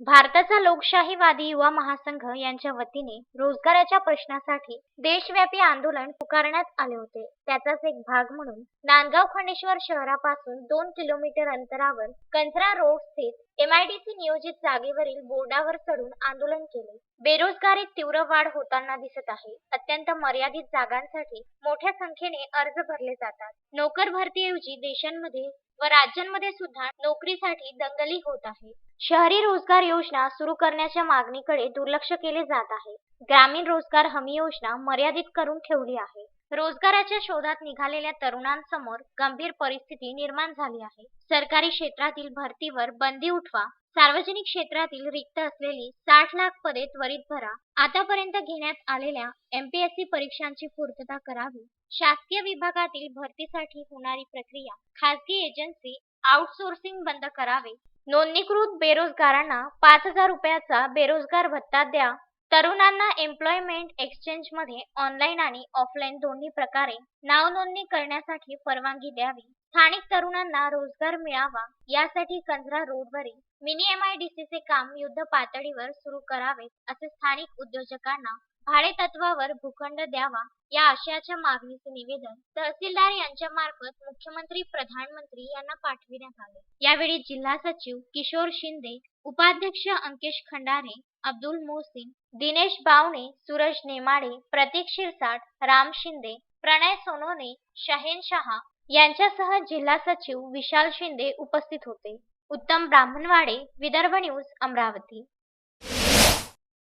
भारताचा लोकशाहीवादी युवा महासंघ यांच्या वतीने रोजगाराच्या प्रश्नासाठी देशव्यापी आंदोलन पुकारण्यात आले होते. त्याचाच एक भाग म्हणून नांदगाव खंडेश्वर शहरापासून दोन किलोमीटर अंतरावर कंचरा रोड स्थित एमआयडीसी नियोजित जागेवरील बोर्डावर चढून आंदोलन केले. बेरोजगारीत तीव्र वाढ होताना दिसत आहे. अत्यंत मर्यादित जागांसाठी मोठ्या संख्येने अर्ज भरले जातात. नोकर भरतीऐवजी देशांमध्ये व राज्यांमध्ये सुद्धा नोकरीसाठी दंगली होत आहे. शहरी रोजगार योजना सुरू करण्याच्या मागणीकडे दुर्लक्ष केले जात आहे. ग्रामीण रोजगार हमी योजना मर्यादित करून ठेवली आहे. रोजगाराच्या शोधात निघालेल्या तरुणांसमोर गंभीर परिस्थिती निर्माण झाली आहे. सरकारी क्षेत्रातील भरतीवर बंदी उठवा सार्वजनिक क्षेत्रातील रिक्त असलेली साठ लाख पदे त्वरित भरा. आतापर्यंत घेण्यात आलेल्या एमपीएससी परीक्षांची पूर्तता करावी. शासकीय विभागातील भरतीसाठी होणारी प्रक्रिया खासगी एजन्सी आउटसोर्सिंग बंद करावे. नोंदणीकृत बेरोजगारांना पाच हजार रुपयाचा बेरोजगार भत्ता द्या. तरुणांना एम्प्लॉयमेंट एक्सचेंजमध्ये ऑनलाईन आणि ऑफलाईन दोन्ही प्रकारे नाव नोंदणी करण्यासाठी परवानगी द्यावी. स्थानिक तरुणांना रोजगार मिळावा यासाठी कंजरा रोडवरील मिनी एमआयडीसीचे काम युद्ध पातळीवर सुरू करावे असे स्थानिक उद्योजकांना भाडेतत्वावर भूखंड द्यावा या आशयाच्या मागणीचे निवेदन तहसीलदार यांच्या मार्फत मुख्यमंत्री प्रधानमंत्री यांना पाठविण्यात आले. यावेळी जिल्हा सचिव किशोर शिंदे उपाध्यक्ष अंकेश खंडारे अब्दुल मोहसिन दिनेश बावणे सूरज नेमाडे प्रतीक शिरसाट राम शिंदे प्रणय सोनोने शहेन शहा यांच्यासह जिल्हा सचिव विशाल शिंदे उपस्थित होते. उत्तम ब्राह्मणवाडे विदर्भ न्यूज अमरावती.